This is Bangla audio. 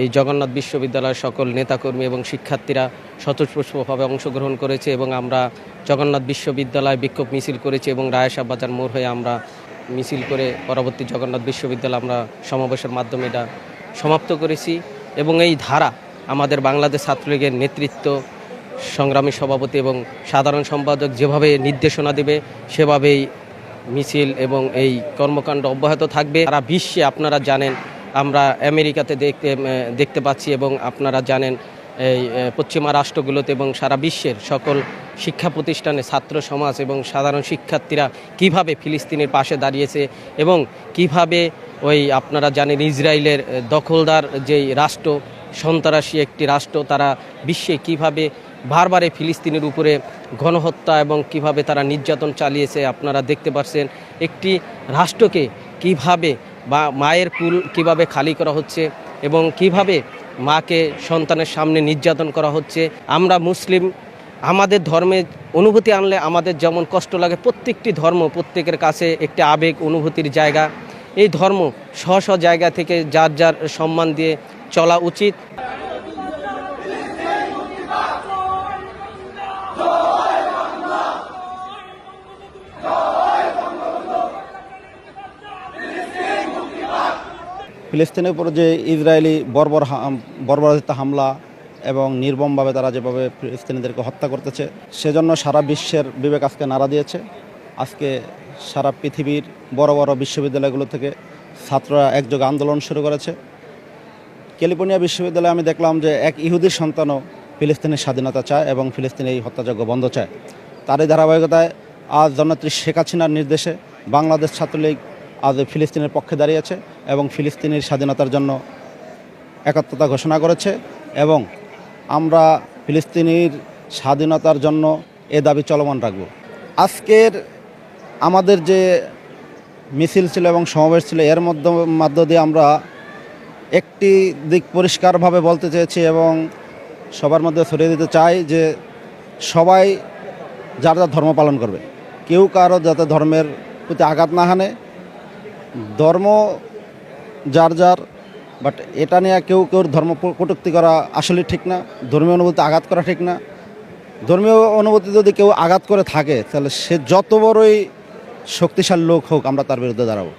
এই জগন্নাথ বিশ্ববিদ্যালয়ের সকল নেতাকর্মী এবং শিক্ষার্থীরা স্বতঃস্ফূর্তভাবে অংশগ্রহণ করেছে এবং আমরা জগন্নাথ বিশ্ববিদ্যালয় বিক্ষোভ মিছিল করেছি এবং রায়শাহ বাজার মোড় হয়ে আমরা মিছিল করে পরবর্তী জগন্নাথ বিশ্ববিদ্যালয় আমরা সমাবেশের মাধ্যমে এটা সমাপ্ত করেছি এবং এই ধারা আমাদের বাংলাদেশ ছাত্রলীগের নেতৃত্ব, সংগ্রামী সভাপতি এবং সাধারণ সম্পাদক যেভাবে নির্দেশনা দেবে, সেভাবেই মিছিল এবং এই কর্মকাণ্ড অব্যাহত থাকবে। তারা বিশ্বে আপনারা জানেন আমরা আমেরিকাতে দেখতে দেখতে পাচ্ছি এবং আপনারা জানেন, এই পশ্চিমা রাষ্ট্রগুলোতে এবং সারা বিশ্বের সকল শিক্ষা প্রতিষ্ঠানে ছাত্র সমাজ এবং সাধারণ শিক্ষার্থীরা কীভাবে ফিলিস্তিনের পাশে দাঁড়িয়েছে এবং কীভাবে ওই আপনারা জানেন ইসরায়েলের দখলদার যেই রাষ্ট্র, সন্ত্রাসী একটি রাষ্ট্র, তারা বিশ্বে কীভাবে বারবারে ফিলিস্তিনের উপরে গণহত্যা এবং কীভাবে তারা নির্যাতন চালিয়েছে, আপনারা দেখতে পাচ্ছেন একটি রাষ্ট্রকে কীভাবে বা মায়ের কুল কীভাবে খালি করা হচ্ছে এবং কীভাবে মাকে সন্তানের সামনে নির্যাতন করা হচ্ছে। আমরা মুসলিম, আমাদের ধর্মে অনুভূতি আনলে আমাদের যেমন কষ্ট লাগে, প্রত্যেকটি ধর্ম প্রত্যেকের কাছে একটি আবেগ অনুভূতির জায়গা। এই ধর্ম স্ব স্ব জায়গা থেকে যার যার সম্মান দিয়ে চলা উচিত। ফিলিস্তিনের উপর যে ইসরায়েলি বর্বর বর্বরোচিত হামলা এবং নির্মমভাবে তারা যেভাবে ফিলিস্তিনিদেরকে হত্যা করতেছে, সেজন্য সারা বিশ্বের বিবেক আজকে নাড়া দিয়েছে। আজকে সারা পৃথিবীর বড় বড় বিশ্ববিদ্যালয়গুলো থেকে ছাত্ররা একযোগে আন্দোলন শুরু করেছে। ক্যালিফোর্নিয়া বিশ্ববিদ্যালয়ে আমি দেখলাম যে এক ইহুদির সন্তানও ফিলিস্তিনের স্বাধীনতা চায় এবং ফিলিস্তিনে এই হত্যাযজ্ঞ বন্ধ চায়। তারই ধারাবাহিকতায় আজ জননেত্রী শেখ হাসিনার নির্দেশে বাংলাদেশ ছাত্রলীগ আজ ফিলিস্তিনের পক্ষে দাঁড়িয়েছে এবং ফিলিস্তিনের স্বাধীনতার জন্য একাত্মতা ঘোষণা করেছে এবং আমরা ফিলিস্তিনির স্বাধীনতার জন্য এ দাবি চলমান রাখব। আজকের আমাদের যে মিছিল ছিল এবং সমাবেশ ছিল, এর মধ্য, মাধ্য দিয়ে আমরা একটি দিক পরিষ্কারভাবে বলতে চেয়েছি এবং সবার মধ্যে ছড়িয়ে দিতে চাই যে সবাই যার যার ধর্ম পালন করবে। কেউ কারও যাতে ধর্মের প্রতি আঘাত না হানে ধর্ম যার যার বাট এটা নিয়ে কেউ কেউ ধর্ম কটুক্তি করা আসলে ঠিক না, ধর্মীয় অনুভূতি আঘাত করা ঠিক না। ধর্মীয় অনুভূতি যদি কেউ আঘাত করে থাকে, তাহলে সে যত বড়ই শক্তিশালী লোক হোক আমরা তার বিরুদ্ধে দাঁড়াবো।